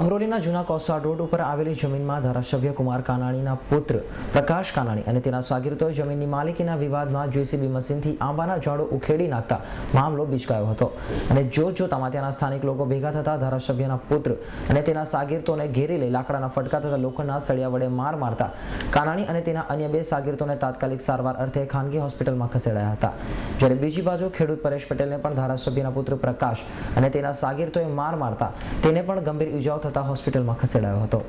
અમરોલીના જૂના કોસવાડ રોડ ઉપર આવેલી જમીનમાં ધારાસભ્ય કુમાર કાનાણીના પુત્ર પ્રકાશ કાનાણી અને તેના શાગીર્દોએ જમીનની માલિકીના વિવાદમાં જેસીબી મશીનથી આંબાના ઝાડો ઉખેડી નાખતા મામલો બિચકાયો હતો. અને જોત જોતામાં ત્યાંના સ્થાનિક લોકો ભેગા થતા ધારાસભ્યના પુત્ર અને તેના સાગીરતોને ઘેરી લઈ લાકડાના ફટકા તથા લોખંડના સળિયા વડે માર મારતા કાનાણી અને તેના અન્ય બે સાગીરતોને તાત્કાલિક સારવાર અર્થે ખાનગી હોસ્પિટલમાં ખસેડાયા હતા. જ્યારે બીજી બાજુ ખેડૂત પરેશ પટેલને પણ ધારાસભ્યના પુત્ર પ્રકાશ અને તેના સાગીરતોએ માર મારતા તેને પણ ગંભીર ઇજાઓ થતા હોસ્પિટલમાં ખસેડાયો હતો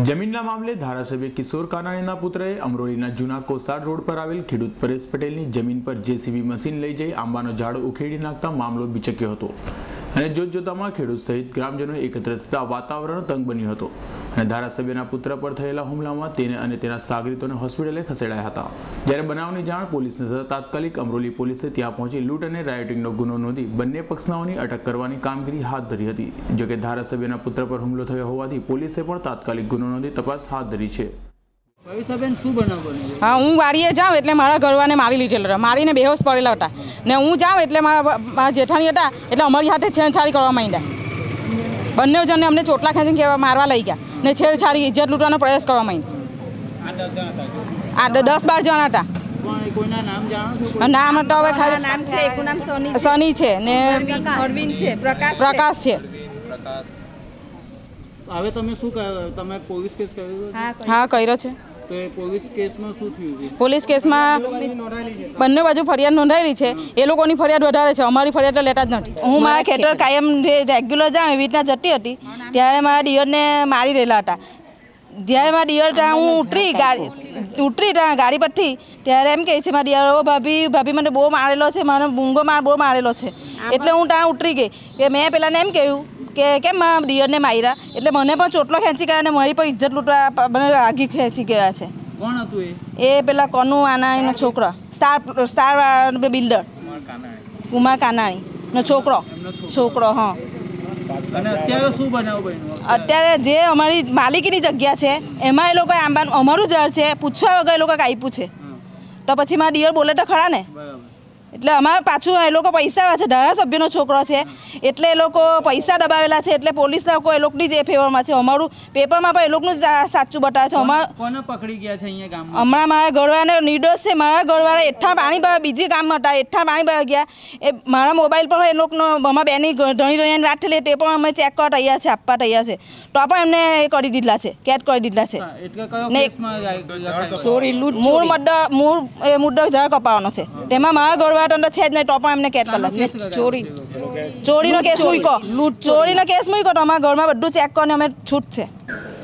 જમીનના મામલે ધારાસભ્ય કિશોર કાનાણીના પુત્રએ અમરોલીના જૂના કોસાડ રોડ પર આવેલ ખેડૂત પરેશ પટેલની જમીન પર જેસીબી મશીન લઈ જઈ આંબાનો ઝાડ ઉખેડી નાખતા મામલો બિચક્યો હતો. અને જોત જોતામાં ખેડૂત સહિત ગ્રામજનો એકત્ર થતા વાતાવરણ તંગ બન્યું હતું. અને ધારાસભ્યના પુત્ર પર થયેલા હુમલામાં તેને અને તેના સાગરીતોને હોસ્પિટલે ખસેડાયા હતા. જ્યારે બનાવની જાણ પોલીસને થતાં તાત્કાલિક અમરોલી પોલીસે ત્યાં પહોંચી લૂંટ અને રાયોટિંગનો ગુનો નોંધી બંને પક્ષનાઓની અટક કરવાની કામગીરી હાથ ધરી હતી. જોકે ધારાસભ્યના પુત્ર પર હુમલો થયો હોવાથી પોલીસે પણ તાત્કાલિક ગુનો નોંધી તપાસ હાથ ધરી છે. હા હું વાડીએ જાઉં એટલે મારા ઘરવાને મારી લીધેલો હતા મારીને બેહોશ પડેલા હતા. ને હું જાઉં એટલે મારા મારા જેઠાણી હતા એટલે અમારી હાથે છેડછાડી કરવા માંડ્યા. બંને જણને અમને ચોટલા ખેંચીને કહેવા મારવા લઈ ગયા. ને છેડછાડી ઇજ્જત લૂંટવાનો પ્રયાસ કરવા માંડ્યા. આ દસ જણા હતા. આ દ- દસ બાર જણા હતા નામ તો હવે ખાલી નામ છે? એકનું નામ સોની છે. સની છે ને અરવિંદ છે. પ્રકાશ છે. પ્રકાશ છે. પ્રકાશ હવે તમે શું તમે પોલીસ કેસ કર્યો હા હા કર્યો છે. તો એ પોલીસ કેસમાં શું થયું છે? પોલીસ કેસમાં બંને બાજુ ફરિયાદ નોંધાયેલી છે. એ લોકોની ફરિયાદ વધારે છે. અમારી ફરિયાદ લેતા જ નથી. હું મારા ખેતર કાયમ રે- રેગ્યુલર જાઉં એવી રીતના જતી હતી ત્યારે મારા દિયરને મારી રહેલા હતા. જ્યારે મારા ડિયર ત્યાં હું ઉતરી ગાડી ઉતરી ત્યાં ગાડી પરથી ત્યારે એમ કહે છે મારા ડિયર ઓ ભાભી ભાભી મને બહુ મારેલો છે. મને બૂંગો માર બહુ મારેલો છે. એટલે હું ત્યાં ઉતરી ગઈ. કે મેં પહેલાંને એમ કહ્યું કે કેમ ડિયરને માર્યા? એટલે મને પણ ચોટલો ખેંચી ગયા અને મારી પણ ઇજ્જત લૂંટવા મને આગી ખેંચી ગયા છે. કોણ હતું એ? એ પેલા કોનું આના એનો છોકરો. Star star builder. Uma Kanani. નો છોકરો. છોકરો. હા. અત્યારે જે અમારી માલિકીની જગ્યા છે એમાં એ લોકો આંબાનું અમારું જળ છે પૂછવા વગર એ લોકો કાપ્યું છે. તો પછી મારા ડિયર બોલે તો ખરા ને? બરાબર. એટલે અમારે પાછું એ લોકો પૈસા છે ધારાસભ્યનો છોકરો છે. એટલે એ લોકો પૈસા દબાવેલા છે એટલે પોલીસ લોકો એ લોકોની જ એ ફેવરમાં છે. અમારું પેપરમાં પણ એ લોકોનું જ સાચું બતાવે છે. અમારે પકડી ગયા છે અહીંયા ગામમાં? હમણાં મારા ઘરવાળાને નિર્દોષ છે. મારા ઘરવાળા એઠા પાણી બહાર બીજી ગામમાં હતા. એઠા પાણી બહાર ગયા. એ મારા મોબાઈલ પર એ લોકોનો અમારા બેની ધણી ધણીની વાત થયેલી. તે પણ અમે ચેક કરવા તૈયાર છે આપવા તૈયાર છે. તો પણ એમને એ કરી દીધા છે કેદ કરી દીધા છે. મૂળ મુદ્દા મૂળ એ મુદ્દો ઝાડ કપાવવાનો છે. તેમાં મારા ઘરવાળા તો છે જ નહીં તો પણ એમને કેદ કરેલા છે ચોરી. ચોરીનો કેસ મૂક્યો. ચોરીનો કેસ મૂક્યો તો અમારા ઘરમાં બધું ચેક કરીને અમે છૂટ છે.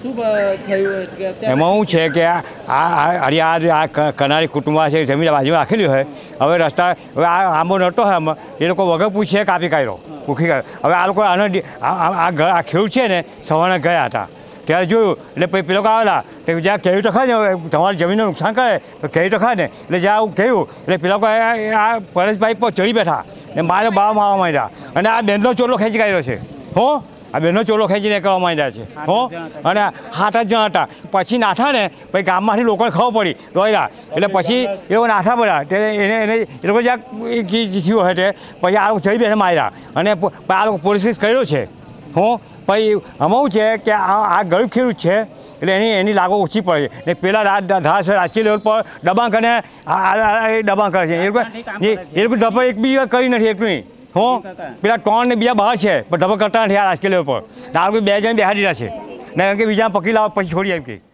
શું બ- થયું એટલે અત્યારે? એમાં શું છે કે આ આ અરે આ આ કનારી કુટુંબ છે જમીન બાજુમાં રાખેલી હોય. હવે રસ્તા હવે આ આંબો નહોતો હોય આમાં. એ લોકો વગર પૂછે કાપી કાઢ્યો ભૂખી કાઢ્યો. હવે આ લોકો આનો આ આ- આ ઘર- આ ખેડૂત છે ને સવારે ગયા હતા. ત્યારે જોયું એટલે પછી પેલો આવેલા કે જ્યાં કહ્યું તો ખરા ને તમારી જમીનનું નુકસાન કરે તો કહ્યું તો ખરા ને. એટલે જ્યાં આવું કહ્યું એટલે પેલા કોઈ આ પરેશભાઈ પર ચડી બેઠા. ને મારે બાવ મારવા માંડ્યા. અને આ બેનનો ચોલો ખેંચી કાઢ્યો છે. હો? આ બેનનો ચોલો ખેંચીને કરવા માંડ્યા છે. હો? અને હાથ જ જણા હતા. પછી નાથા ને પછી ગામમાંથી લોકોને ખબર પડી. રોયલા એટલે પછી એ લોકો નાથા પડ્યા. તે એને એને એ લોકો જ્યાં થયું હોય પછી આ લોકો જઈ બેસે માર્યા. અને આ લોકો પોલીસ કર્યો છે. હું પછી આમાં છે કે આ આ ગરીબ ખેડૂત છે એટલે એની એની લાગો ઓછી પડે છે. ને પેલા ધારાસભ્ય રાજકીય લેવલ પર દબાણ કરીને આ- આ આ એ દબાણ કરે છે. એ લોકો એ- એ લોકો દબાણ એક બી કરી નથી એટલું હો પેલા ત્રણ ને બીજા બહાર છે પણ ડબલ કરતા નથી આ રાજકીય લેવલ પર. ધારો આ બે જણ બેહાડી રહ્યા છે. ને એમ કે બીજા પકી લાવો પછી છોડી એમ કે.